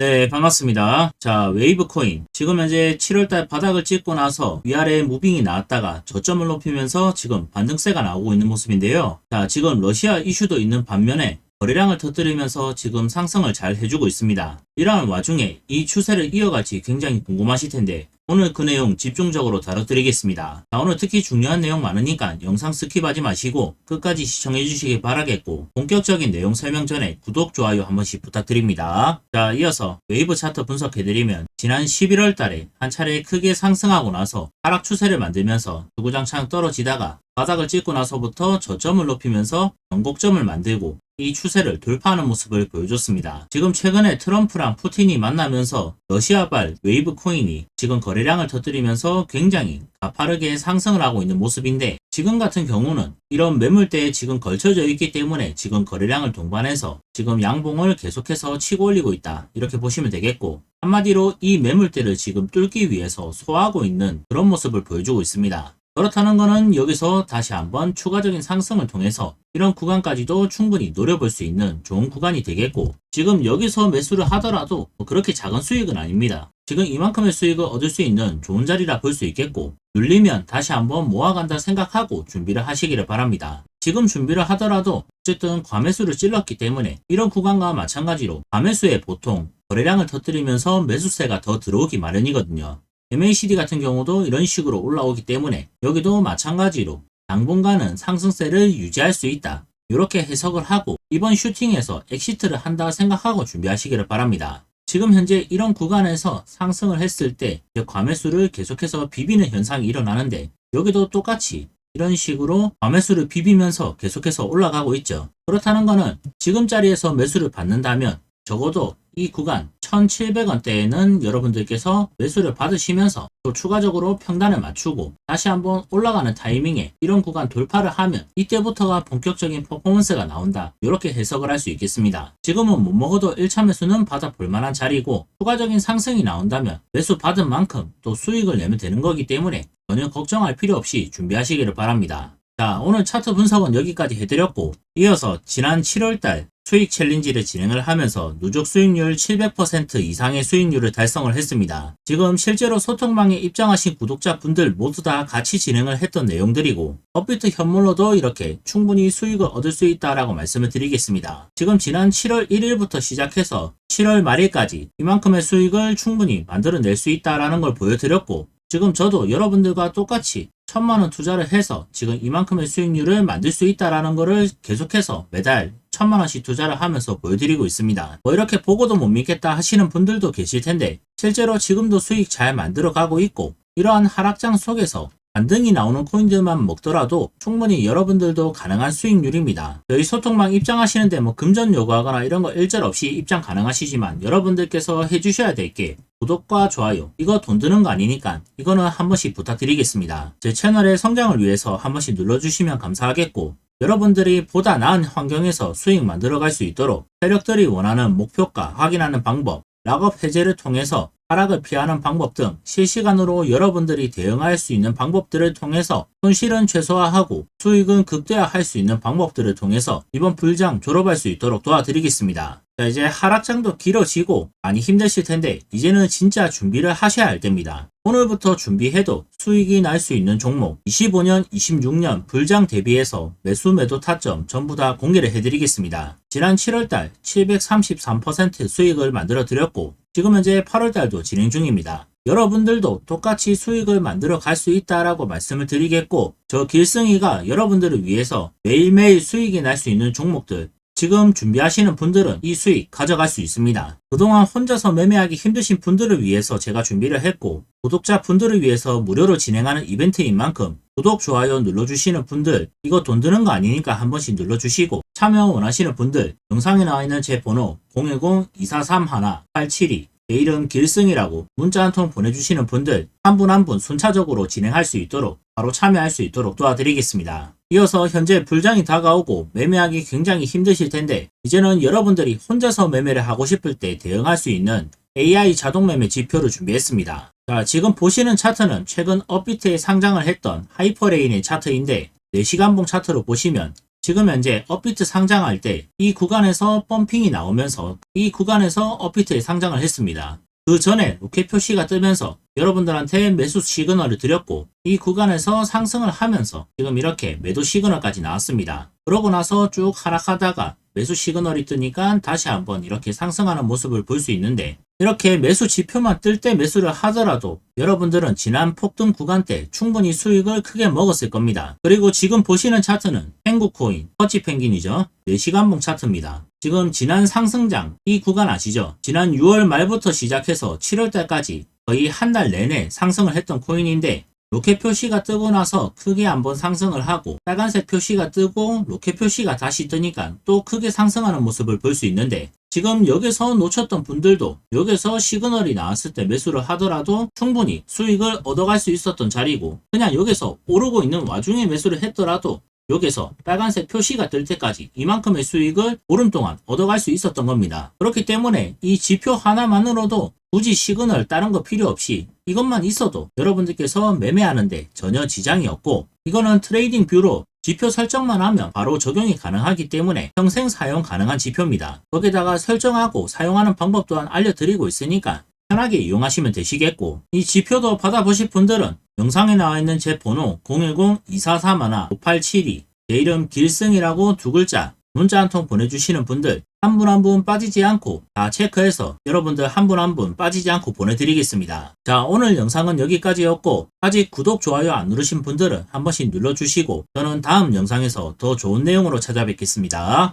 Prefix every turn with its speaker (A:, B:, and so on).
A: 네, 반갑습니다. 자, 웨이브 코인. 지금 현재 7월달 바닥을 찍고 나서 위아래 무빙이 나왔다가 저점을 높이면서 지금 반등세가 나오고 있는 모습인데요. 자, 지금 러시아 이슈도 있는 반면에 거래량을 터뜨리면서 지금 상승을 잘 해주고 있습니다. 이러한 와중에 이 추세를 이어갈지 굉장히 궁금하실 텐데 오늘 그 내용 집중적으로 다뤄드리겠습니다. 자, 오늘 특히 중요한 내용 많으니까 영상 스킵하지 마시고 끝까지 시청해 주시기 바라겠고 본격적인 내용 설명 전에 구독, 좋아요 한 번씩 부탁드립니다. 자, 이어서 웨이브 차트 분석해드리면 지난 11월 달에 한 차례 크게 상승하고 나서 하락 추세를 만들면서 주구장창 떨어지다가 바닥을 찍고 나서부터 저점을 높이면서 전곡점을 만들고 이 추세를 돌파하는 모습을 보여줬습니다. 지금 최근에 트럼프랑 푸틴이 만나면서 러시아발 웨이브 코인이 지금 거래량을 터뜨리면서 굉장히 가파르게 상승을 하고 있는 모습인데 지금 같은 경우는 이런 매물대에 지금 걸쳐져 있기 때문에 지금 거래량을 동반해서 지금 양봉을 계속해서 치고 올리고 있다. 이렇게 보시면 되겠고 한마디로 이 매물대를 지금 뚫기 위해서 소화하고 있는 그런 모습을 보여주고 있습니다. 그렇다는 것은 여기서 다시 한번 추가적인 상승을 통해서 이런 구간까지도 충분히 노려볼 수 있는 좋은 구간이 되겠고 지금 여기서 매수를 하더라도 뭐 그렇게 작은 수익은 아닙니다. 지금 이만큼의 수익을 얻을 수 있는 좋은 자리라 볼 수 있겠고 눌리면 다시 한번 모아간다 생각하고 준비를 하시기를 바랍니다. 지금 준비를 하더라도 어쨌든 과매수를 찔렀기 때문에 이런 구간과 마찬가지로 과매수에 보통 거래량을 터뜨리면서 매수세가 더 들어오기 마련이거든요. MACD 같은 경우도 이런 식으로 올라오기 때문에 여기도 마찬가지로 당분간은 상승세를 유지할 수 있다. 이렇게 해석을 하고 이번 슈팅에서 엑시트를 한다 생각하고 준비하시기를 바랍니다. 지금 현재 이런 구간에서 상승을 했을 때 과매수를 계속해서 비비는 현상이 일어나는데 여기도 똑같이 이런 식으로 과매수를 비비면서 계속해서 올라가고 있죠. 그렇다는 것은 지금 자리에서 매수를 받는다면 적어도 이 구간 1700원대에는 여러분들께서 매수를 받으시면서 또 추가적으로 평단을 맞추고 다시 한번 올라가는 타이밍에 이런 구간 돌파를 하면 이때부터가 본격적인 퍼포먼스가 나온다. 이렇게 해석을 할 수 있겠습니다. 지금은 못 먹어도 1차 매수는 받아볼 만한 자리고 추가적인 상승이 나온다면 매수 받은 만큼 또 수익을 내면 되는 거기 때문에 전혀 걱정할 필요 없이 준비하시기를 바랍니다. 자, 오늘 차트 분석은 여기까지 해드렸고, 이어서 지난 7월달 수익 챌린지를 진행을 하면서 누적 수익률 700% 이상의 수익률을 달성을 했습니다. 지금 실제로 소통방에 입장하신 구독자분들 모두 다 같이 진행을 했던 내용들이고, 업비트 현물로도 이렇게 충분히 수익을 얻을 수 있다라고 말씀을 드리겠습니다. 지금 지난 7월 1일부터 시작해서 7월 말일까지 이만큼의 수익을 충분히 만들어낼 수 있다라는 걸 보여드렸고, 지금 저도 여러분들과 똑같이 천만 원 투자를 해서 지금 이만큼의 수익률을 만들 수 있다라는 거를 계속해서 매달 천만 원씩 투자를 하면서 보여드리고 있습니다. 뭐 이렇게 보고도 못 믿겠다 하시는 분들도 계실 텐데 실제로 지금도 수익 잘 만들어 가고 있고 이러한 하락장 속에서 반등이 나오는 코인들만 먹더라도 충분히 여러분들도 가능한 수익률입니다. 저희 소통망 입장하시는데 뭐 금전 요구하거나 이런 거 일절 없이 입장 가능하시지만 여러분들께서 해주셔야 될 게 구독과 좋아요 이거 돈 드는 거 아니니까 이거는 한 번씩 부탁드리겠습니다. 제 채널의 성장을 위해서 한 번씩 눌러주시면 감사하겠고 여러분들이 보다 나은 환경에서 수익 만들어갈 수 있도록 세력들이 원하는 목표가 확인하는 방법 락업 해제를 통해서 하락을 피하는 방법 등 실시간으로 여러분들이 대응할 수 있는 방법들을 통해서 손실은 최소화하고 수익은 극대화할 수 있는 방법들을 통해서 이번 불장 졸업할 수 있도록 도와드리겠습니다. 자 이제 하락장도 길어지고 많이 힘드실 텐데 이제는 진짜 준비를 하셔야 할 때입니다. 오늘부터 준비해도 수익이 날 수 있는 종목 25년, 26년 불장 대비해서 매수 매도 타점 전부 다 공개를 해드리겠습니다. 지난 7월달 733% 수익을 만들어 드렸고 지금 현재 8월달도 진행 중입니다. 여러분들도 똑같이 수익을 만들어 갈 수 있다라고 말씀을 드리겠고 저 길승이가 여러분들을 위해서 매일매일 수익이 날 수 있는 종목들 지금 준비하시는 분들은 이 수익 가져갈 수 있습니다. 그동안 혼자서 매매하기 힘드신 분들을 위해서 제가 준비를 했고 구독자 분들을 위해서 무료로 진행하는 이벤트인 만큼 구독, 좋아요 눌러주시는 분들 이거 돈 드는 거 아니니까 한 번씩 눌러주시고 참여 원하시는 분들 영상에 나와 있는 제 번호 010-2431-872 제 이름 길승이라고 문자 한 통 보내주시는 분들 한 분 한 분 순차적으로 진행할 수 있도록 바로 참여할 수 있도록 도와드리겠습니다. 이어서 현재 불장이 다가오고 매매하기 굉장히 힘드실 텐데 이제는 여러분들이 혼자서 매매를 하고 싶을 때 대응할 수 있는 AI 자동 매매 지표를 준비했습니다. 자, 지금 보시는 차트는 최근 업비트에 상장을 했던 하이퍼레인의 차트인데 4시간봉 차트로 보시면 지금 현재 업비트 상장할 때 이 구간에서 펌핑이 나오면서 이 구간에서 업비트에 상장을 했습니다. 그 전에 로켓 표시가 뜨면서 여러분들한테 매수 시그널을 드렸고 이 구간에서 상승을 하면서 지금 이렇게 매도 시그널까지 나왔습니다. 그러고 나서 쭉 하락하다가 매수 시그널이 뜨니까 다시 한번 이렇게 상승하는 모습을 볼 수 있는데 이렇게 매수 지표만 뜰 때 매수를 하더라도 여러분들은 지난 폭등 구간 때 충분히 수익을 크게 먹었을 겁니다. 그리고 지금 보시는 차트는 펭구 코인, 퍼치 펭귄이죠. 4시간봉 차트입니다. 지금 지난 상승장 이 구간 아시죠? 지난 6월 말부터 시작해서 7월 달까지 거의 한 달 내내 상승을 했던 코인인데 로켓 표시가 뜨고 나서 크게 한번 상승을 하고 빨간색 표시가 뜨고 로켓 표시가 다시 뜨니까 또 크게 상승하는 모습을 볼 수 있는데 지금 여기서 놓쳤던 분들도 여기서 시그널이 나왔을 때 매수를 하더라도 충분히 수익을 얻어갈 수 있었던 자리고 그냥 여기서 오르고 있는 와중에 매수를 했더라도 여기서 빨간색 표시가 뜰 때까지 이만큼의 수익을 오름 동안 얻어갈 수 있었던 겁니다. 그렇기 때문에 이 지표 하나만으로도 굳이 시그널 다른 거 필요 없이 이것만 있어도 여러분들께서 매매하는데 전혀 지장이 없고 이거는 트레이딩 뷰로 지표 설정만 하면 바로 적용이 가능하기 때문에 평생 사용 가능한 지표입니다. 거기다가 설정하고 사용하는 방법 또한 알려드리고 있으니까 편하게 이용하시면 되시겠고 이 지표도 받아보실 분들은 영상에 나와 있는 제 번호 010-2431-5872 제 이름 길승이라고 두 글자 문자 한 통 보내주시는 분들 한 분 한 분 빠지지 않고 다 체크해서 여러분들 한 분 한 분 빠지지 않고 보내드리겠습니다. 자 오늘 영상은 여기까지였고 아직 구독 좋아요 안 누르신 분들은 한 번씩 눌러주시고 저는 다음 영상에서 더 좋은 내용으로 찾아뵙겠습니다.